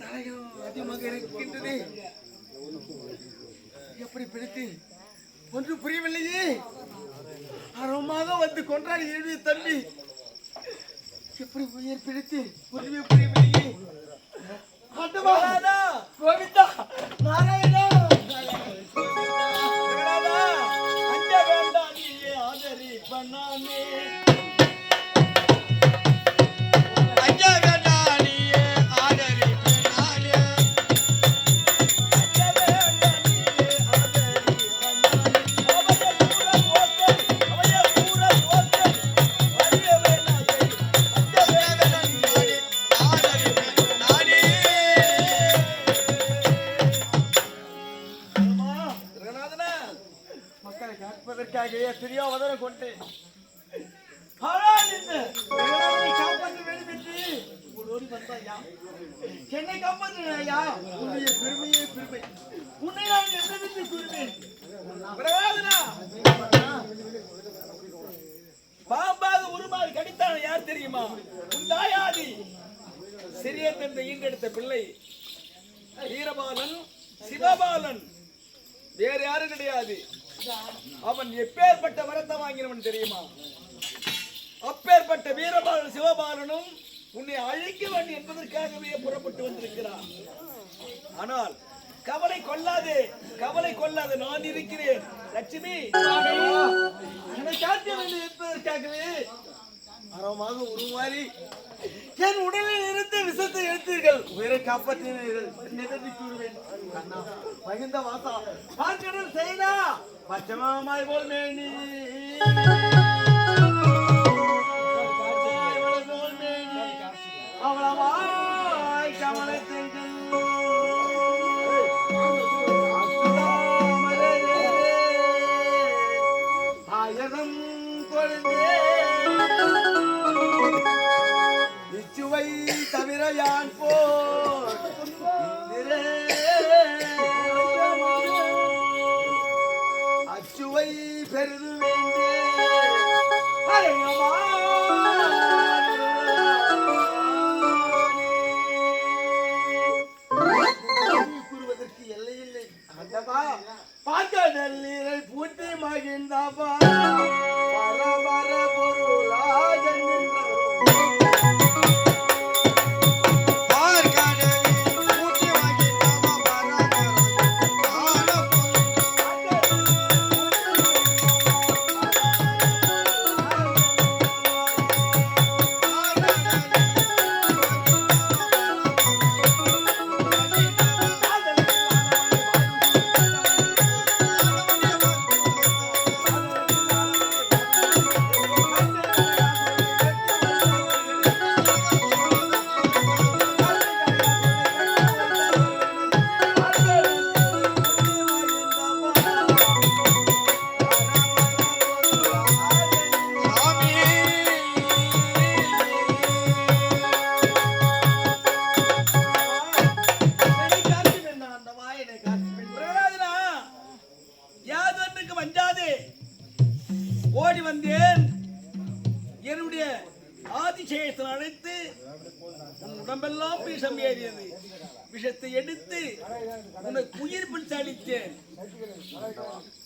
தலையும் அதிகமாக இருக்கின்றது. எப்படி பிடித்து? ஒன்று புரியவில்லையே. அறமாக வந்து கொன்றாடி எழுதிய தம்பி. எப்படி உயிர் பிடித்து? ஒன்றுமே புரியவில்லையே. கோவிந்தா நாராயண. மக்களை காப்பதற்காக எத்தனையோ அவதாரம் கொண்டு காப்பாற்ற வேண்டும் என்று உங்களோடு வந்தாயா? என்னை காப்பாற்றினாயா உன்னுடைய பெருமையே பெருமை. உன்னை நான் என்னவென்று கூறுவேன். பாம்பாக உருமாறி கடித்தான் யார் தெரியுமா? உன் தாயாதி. சிறிய தந்தை ஈண்டெடுத்த பிள்ளை. வீரபாலன் சிவபாலன். வேறு யாரும் கிடையாது. அவன் எப்பேற்பட்ட வரத்தை வாங்கினவன் தெரியுமா? அப்பேற்பட்ட வீரபாலன் சிவபாலனும் உன்னை அழிக்கவன் என்பதற்காகவே புறப்பட்டு வந்திருக்கிறான் ஆனால் கவலை கொள்ளாதே கவலை கொள்ளாது நான் இருக்கிறேன். லட்சுமி என்னை காக்க என்பதற்காகவே மரமாக உருமாறி என் உடலில் இருந்து விஷத்தை எடுத்தீர்கள். உயிரை காப்பாற்றினீர்கள். மகிந்த வாசா பார்க்கடல் செய்தா பச்சமாமாய் போல் மேனி. அவ்வளவாய் போல் மேனி. ஆயிரம் கொழுந்தே. இச்சுவை தவிர யான் போர் அச்சுவை பெரிது கூறுவதற்கு எல்லையில்லை பார்க்க நல்லீரை பூட்டி மகிழ்ந்தாபா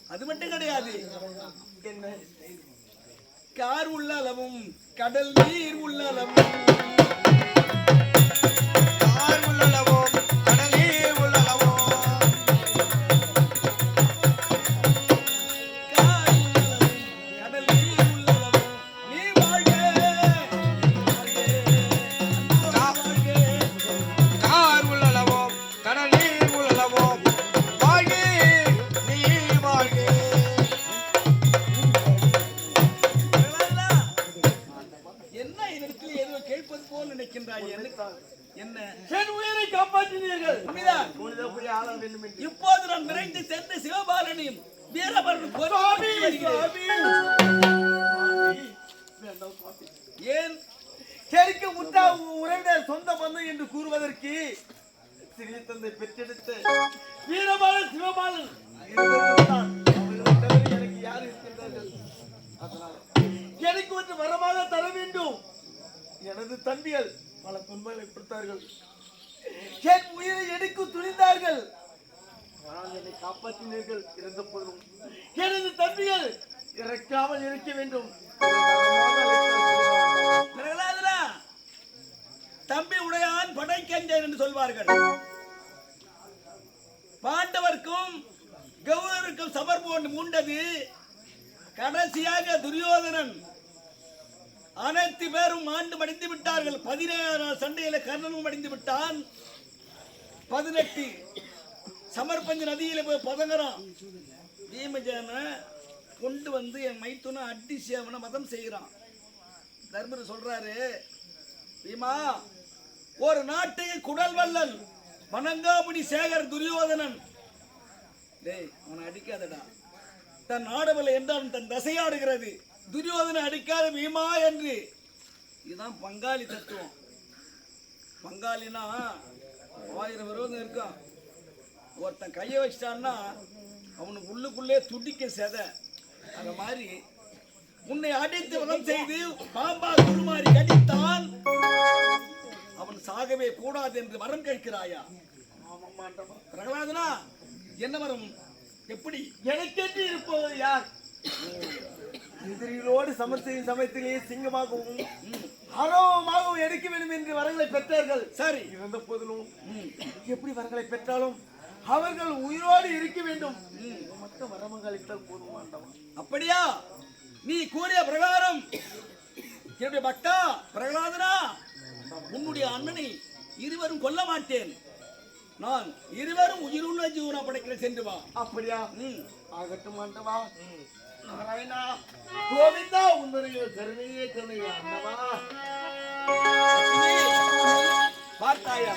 அது மட்டும் கிடையாது. என்ன? கார் உள்ள அளவும் கடல் நீர் உள்ள அளவும் கார் உள்ளளவோ ஏன் செருக்கு முத்தா உறவிட சொந்த பந்தம் என்று கூறுவதற்கு சிறிய தந்தை பெற்றெடுத்த வீரபாலன் சிவபாலன் எனக்கு யார் இருக்கின்றார்கள்? அதனால் எனக்கு ஒன்று வரமாக தர வேண்டும். எனது தம்பிகள் பல துன்பங்களை கொடுத்தார்கள் என் உயிரை எடுக்க துணிந்தார்கள். ஆனால் என்னை காப்பாற்றினீர்கள் இருந்த போதும் எனது தம்பிகள் இறக்காமல் இருக்க வேண்டும். உடையான் என்று சொல்வார்கள். பாண்டவர்க்கும் கௌரவருக்கும் சமர்ப்பம் மூண்டது கடைசியாக துரியோதனன் அனைத்து பேரும் ஆண்டு மடிந்து விட்டார்கள். பதினேழு நாள் சண்டையில கர்ணனும் மடிந்து விட்டான். பதினெட்டு சமர்பஞ்ச நதியில போய் பதங்குறான். பீமஜன கொண்டு வந்து என் மைத்துன அட்டி சேவனை மதம் செய்கிறான். தர்மர் சொல்றாரு பீமா ஒரு நாட்டை குடல் வல்லல் வணங்காமுடி சேகர் துரியோதனன். டேய் அவனை அடிக்காதடா. தன் ஆடவில்லை என்றாலும் தன் தசையாடுகிறது. துரியோதனை அடிக்காத பீமா என்று. இதுதான் பங்காளி தத்துவம். பங்காளினா ஆயிரம் விரோதம் இருக்கான் ஒருத்தன் கையை வச்சிட்டான்னா அவனுக்கு உள்ளுக்குள்ளே துடிக்க செத. அந்த மாதிரி உன்னை அடித்து வதம் செய்து பாம்பா குருமாரி கடித்தான். அவன் சாகவே கூடாது என்று வரம் கேட்கிறாயா? பிரகலாதனா என்ன வரம்? எப்படி? எனக்கென்று இருப்பது யார்? எதிரிகளோடு சமத்து சமயத்திலே சிங்கமாகவும் ஆரோமாகவும் எடுக்க வேண்டும் என்று வரங்களை பெற்றார்கள். சரி. இருந்த போதிலும் எப்படி வரங்களை பெற்றாலும் அவர்கள் உயிரோடு இருக்க வேண்டும். மட்டும் வரமங்கள் அளித்தால் போதும் ஆண்டவா அப்படியா? நீ கூறிய பிரகாரம். என்னுடைய பக்தா பிரகலாதனா உன்னுடைய அண்ணனை இருவரும் கொல்ல மாட்டேன். நான் இருவரும் உயிருள்ள ஜீவனா படைக்கிற சென்று வா. அப்படியா. ஆகட்டும் ஆண்டவா நாராயணா கோவிந்தா உன்னுடைய கருணையே கருணையா ஆண்டவா பார்த்தாயா?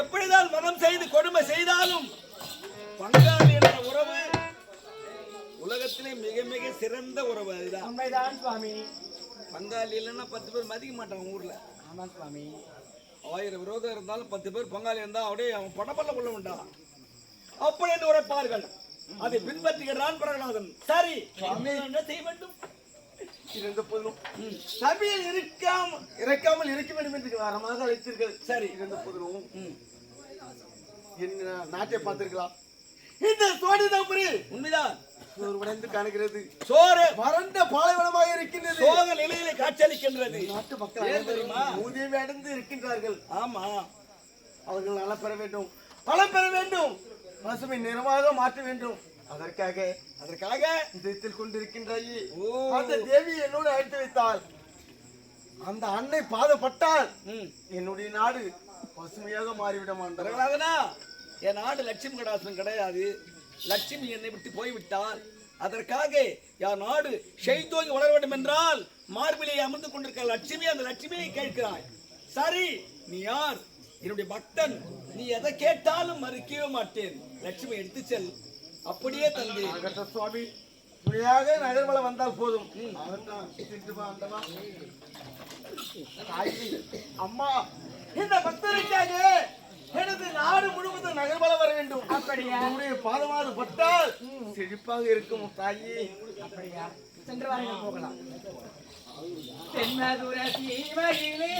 எப்படிதான் வதம் செய்து கொடுமை செய்தாலும் பங்காளி என்ற உறவு உலகத்திலே மிக மிக சிறந்த உறவு அதுதான். உண்மைதான் சுவாமி. பங்காளி இல்லைன்னா பத்து பேர் மதிக்க மாட்டாங்க ஊர்ல. ஆமா சுவாமி. ஆயிரம் விரோதம் இருந்தாலும் பத்து பேர் பங்காளி இருந்தா அப்படியே அவன் படப்பல்ல கொள்ள வேண்டாம் அப்படி என்று உரைப்பார்கள். அதை பின்பற்றுகிறான் பிரகலாதன். சரி என்ன செய்ய வேண்டும்? இருந்த போதிலும் சபையில் இருக்காம இறக்காமல் இருக்க வேண்டும் என்று வரமாக அழைத்தீர்கள். சரி. இருந்த போதிலும். என்ன நாட்டை பார்த்திருக்கலாம் இந்த சோடி தம்பரி. உண்மைதான். ஒரு உடைந்து காணுகிறது. சோறு. வறண்ட பாலைவனமாக இருக்கின்றது. சோக நிலையிலே காட்சியளிக்கின்றது. நாட்டு மக்கள் தெரியுமா? உதவி அடைந்து இருக்கின்றார்கள். ஆமா. அவர்கள் நலம் பெற வேண்டும். பலம் பெற வேண்டும். பசுமை நிறமாக மாற்ற வேண்டும். அதற்காக அதற்காக இதயத்தில் கொண்டிருக்கின்றாயே. அந்த தேவி என்னோடு அழைத்து வைத்தாள். அந்த அன்னை பாதப்பட்டால். என்னுடைய நாடு பசுமையாக மாறிவிட மாட்டார் பிரகலாதனா என் நாடு லட்சுமி கடாசனம் கிடையாது. லட்சுமி என்னை விட்டு போய்விட்டால் அதற்காக என் நாடு ஷெய்தோங்கி வளர வேண்டும் என்றால் மார்பிலே அமர்ந்து கொண்டிருக்கிற லட்சுமி அந்த லட்சுமியை கேட்கிறாய். சரி நீ யார்? என்னுடைய பக்தன். நீ எதை கேட்டாலும் மறுக்கவே மாட்டேன். லட்சுமி எடுத்து செல். அப்படியே தந்து. சுவாமி. துணையாக நகர்வலம் வந்தால் போதும். அம்மா இந்த பக்தருக்காக எனது நாடு முழுவதும் நகர்வலம் வர வேண்டும். அப்படியா? பாதமாறு பட்டால் செழிப்பாக இருக்கும் தாயி. அப்படியா? சென்று வாருங்கள் போகலாம். தென்னதுர சீமையிலே